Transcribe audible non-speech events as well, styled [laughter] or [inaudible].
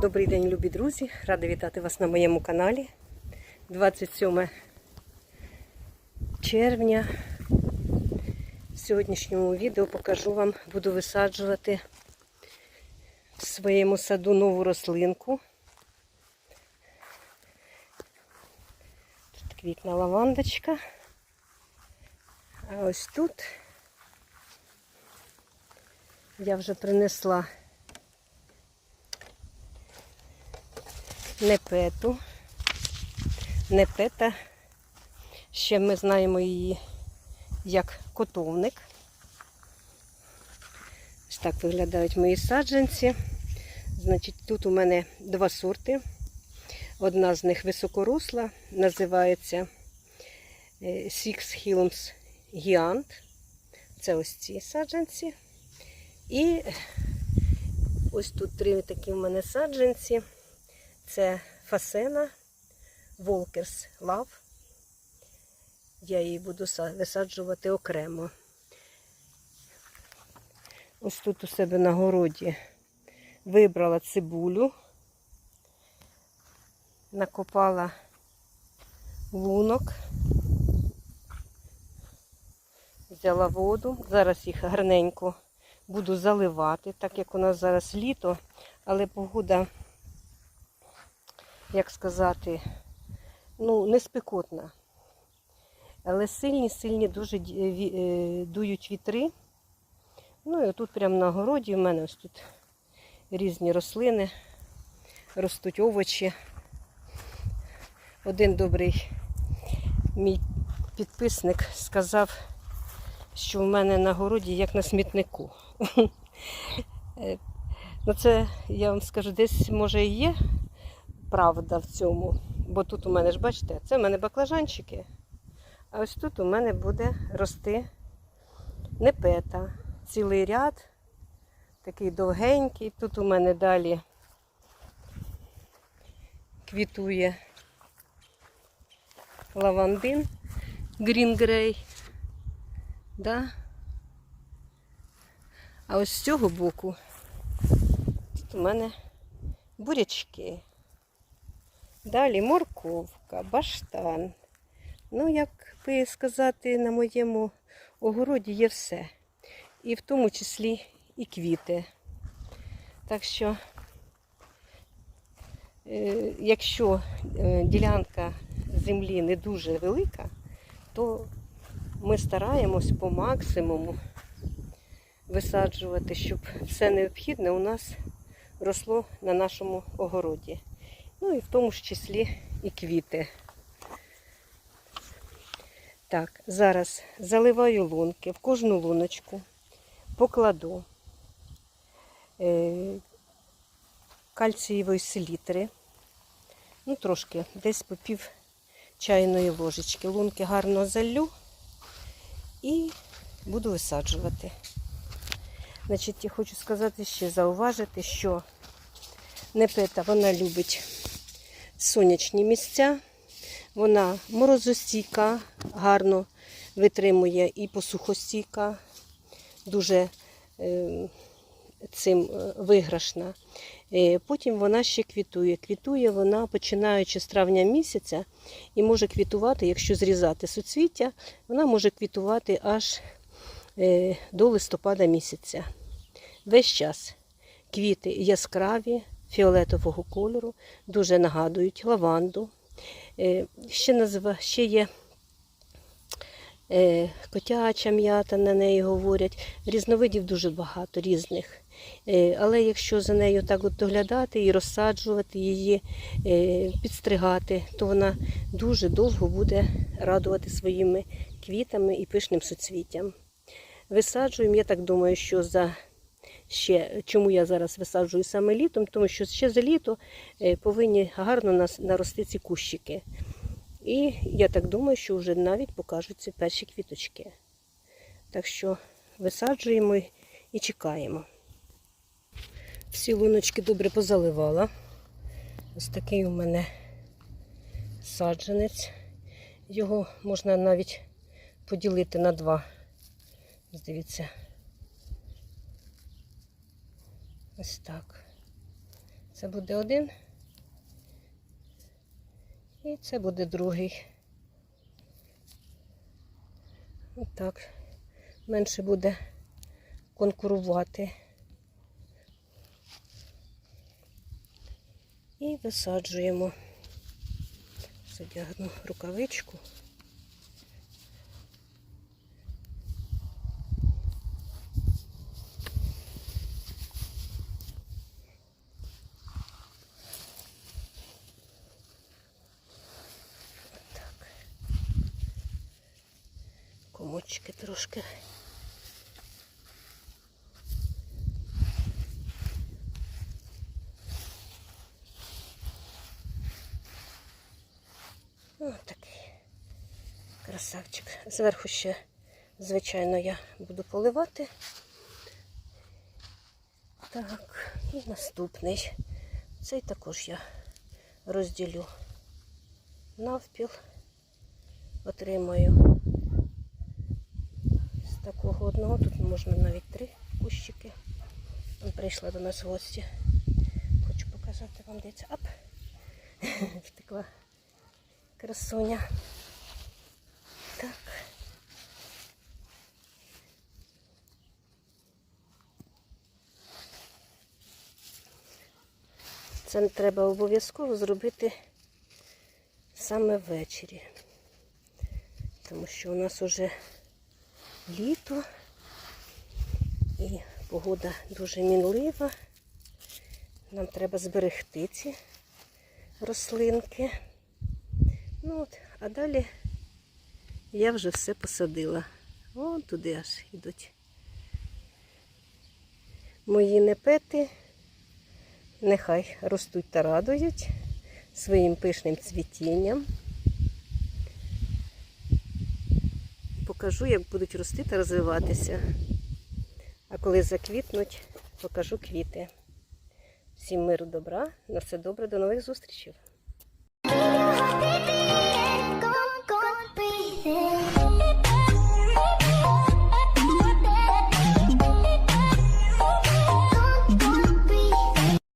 Добрий день, любі друзі! Рада вітати вас на моєму каналі. 27 червня. В сьогоднішньому відео покажу вам, буду висаджувати в своєму саду нову рослинку. Тут квітна лавандочка. А ось тут я вже принесла непету. Непета. Ще ми знаємо її як котовник. Ось так виглядають мої саджанці. Значить, тут у мене два сорти. Одна з них високоросла, називається е, Six Hilms Giant. Це ось ці саджанці. І ось тут три такі в мене саджанці. Це фасена Волкерс Love. Я її буду висаджувати окремо. Ось тут у себе на городі вибрала цибулю, накопала лунок, взяла воду. Зараз їх гарненько буду заливати, так як у нас зараз літо, але погода як сказати, ну, не спекотна. Але сильні, сильні дуже ві- е, дують вітри. Ну і тут прямо на городі в мене ось тут різні рослини, ростуть овочі. Один добрий мій підписник сказав, що в мене на городі як на смітнику. [laughs] Е, Ну, це я вам скажу, десь може і є правда в цьому. Бо тут у мене ж, бачите, це в мене баклажанчики. А ось тут у мене буде рости непета. Цілий ряд, такий довгенький. Тут у мене далі квітує лавандин Grey. Да? А ось з цього боку тут у мене бурячки. Далі морковка, баштан. Ну, як би сказати, на моєму огороді є все. І в тому числі і квіти. Так що, е, якщо е, ділянка землі не дуже велика, то ми стараємось по максимуму висаджувати, щоб все необхідне у нас росло на нашому огороді. Ну і в тому ж числі і квіти. Так, зараз заливаю лунки, в кожну луночку покладу е, кальцієвої селітри, ну трошки, десь по пів чайної ложечки. Лунки гарно залю і буду висаджувати. Значить, я хочу сказати ще зауважити, що Непета вона любить сонячні місця. Вона морозостійка, гарно витримує і посухостійка, дуже е, цим е, виграшна. Е, потім вона ще квітує. Квітує вона починаючи з травня місяця і може квітувати, якщо зрізати суцвіття, вона може квітувати аж до листопада місяця. Весь час квіти яскраві, фіолетового кольору, дуже нагадують лаванду. Е, Ще, назва, ще є е, котяча м'ята, на неї говорять. Різновидів дуже багато різних. Е, Але якщо за нею так от доглядати і розсаджувати її, підстригати, то вона дуже довго буде радувати своїми квітами і пишним суцвіттям. Висаджуємо, я так думаю, що за ще, чому я зараз висаджую саме літом, тому що ще за літо е, повинні гарно нарости ці кущики. І я так думаю, що вже навіть покажуться перші квіточки. Так що висаджуємо і чекаємо. Всі луночки добре позаливала. Ось такий у мене саджанець. Його можна навіть поділити на два. Дивіться. Ось так. Це буде один. І це буде другий. Отак. Менше буде конкурувати. І висаджуємо. Задягну рукавичку. Так. Комочки трошки. Красавчик. Зверху ще, звичайно, я буду поливати. Так, і наступний. Цей також я розділю навпіл. Отримаю такого одного. Тут можна навіть три кущики. Там прийшла до нас в гості. Хочу показати вам де це. Ап! [laughs] Втекла красуня. Так. Це треба обов'язково зробити саме ввечері. Тому що у нас уже літо і погода дуже мінлива. Нам треба зберегти ці рослинки. Ну от, а далі я вже все посадила. Вон туди аж йдуть. Мої непети нехай ростуть та радують своїм пишним цвітінням. Покажу, як будуть рости та розвиватися. А коли заквітнуть, покажу квіти. Всім миру добра, на все добре, до нових зустрічей!